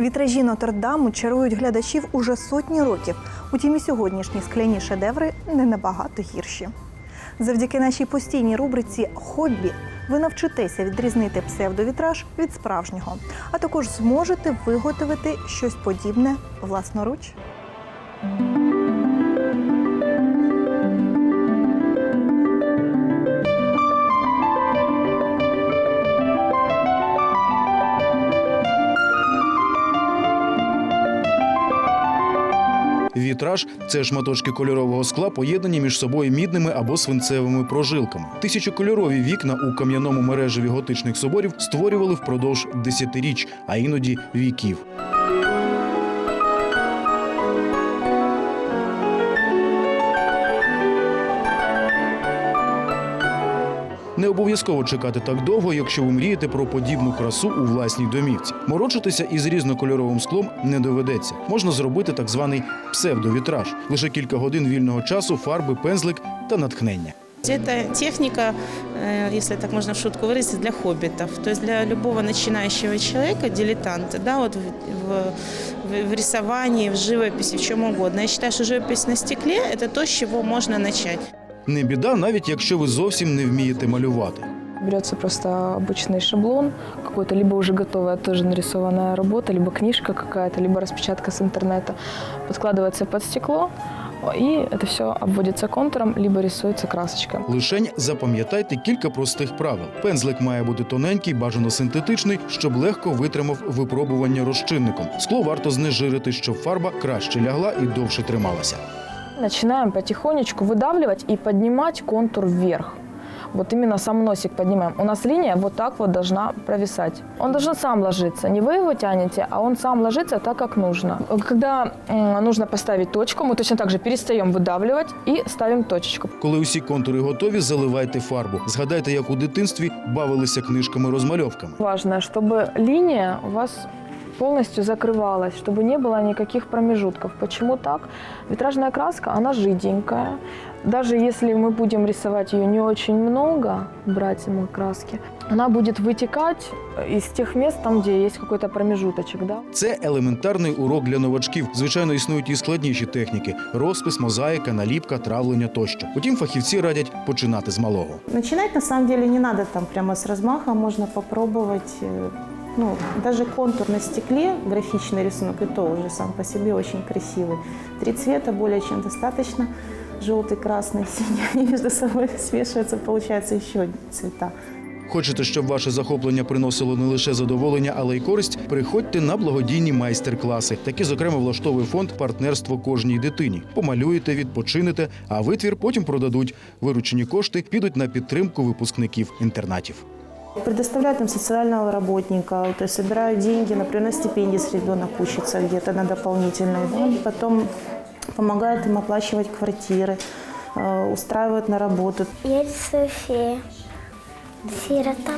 Вітражі Нотр-Даму чарують глядачів уже сотні років. Утім, і сьогоднішні скляні шедеври не набагато гірші. Завдяки нашій постійній рубриці Хобі ви навчитеся відрізнити псевдовітраж від справжнього, а також зможете виготовити щось подібне власноруч. Вітраж це шматочки кольорового скла, поєднані між собою мідними або свинцевими прожилками. Тисячокольорові вікна у кам'яному мережеві готичних соборів створювали впродовж десятиріч, а іноді віків. Не обов'язково чекати так довго, якщо ви мрієте про подібну красу у власній домівці. Морочитися із різнокольоровим склом не доведеться. Можна зробити так званий псевдовітраж. Лише кілька годин вільного часу, фарби, пензлик та натхнення. Это техника, э, если так можно в шутку выразить, для хоббитов. То есть для любого начинающего человека, дилетанта, да, вот в, в- в рисовании, в живописи, в чем угодно. Я считаю, что живопись на стекле – это то, с чего можно начать. Не біда, навіть якщо ви зовсім не вмієте малювати. Берется просто обычный шаблон, какой-то либо уже готовая тоже нарисованная работа, либо книжка какая-то, либо распечатка с интернета. Подкладывается под стекло, и это все обводится контуром, либо рисуется красочка. Лишень запам'ятайте кілька простих правил. Пензлик має бути тоненький, бажано синтетичний, щоб легко витримав випробування розчинником. Скло варто знежирити, щоб фарба краще лягла і довше трималася. Начинаем потихонечку выдавливать и поднимать контур вверх. Вот именно сам носик поднимаем. У нас линия вот так вот должна провисать. Он должен сам ложиться. Не вы его тянете, а он сам ложится так, как нужно. Когда м, нужно поставить точку, мы точно так же перестаем выдавливать и ставим точечку. Коли усі контури готові, заливайте фарбу. Згадайте, як у дитинстві бавилися книжками-розмальовками. Важно, чтобы линия у вас полностью закрывалась, чтобы не было никаких промежутков. Почему так? Витражная краска, она жиденькая. Даже если мы будем рисовать ее не очень много, брать самой краски, она будет вытекать из тех мест, там, где есть какой-то промежуточек. Да? Це елементарний урок для новачків. Звичайно, існують і складніші техніки: розпис, мозаїка, наліпка, травлення тощо. Утім, фахівці радять починати з малого. Начинать на самом деле не надо там прямо с размаха, можно попробовать. э, Ну, даже контур на стекле, графичный рисунок, и то уже сам по себе очень красивый. Три цвета более чем достаточно. Желтый, красный, синий, они между собой смешиваются, получается еще цвета. Хочете, щоб ваше захоплення приносило не лише задоволення, але й користь? Приходьте на благодійні майстер-класи. Такі, зокрема, влаштовує фонд партнерство кожній дитині. Помалюєте, відпочинете, а витвір потім продадуть. Виручені кошти підуть на підтримку випускників інтернатів. Предоставляют им социального работника, то есть собирают деньги, например, на стипендии, если ребенок учится где-то на дополнительные. да. Потом помогают им оплачивать квартиры, э, устраивают на работу. Я рисую фея. Сирота.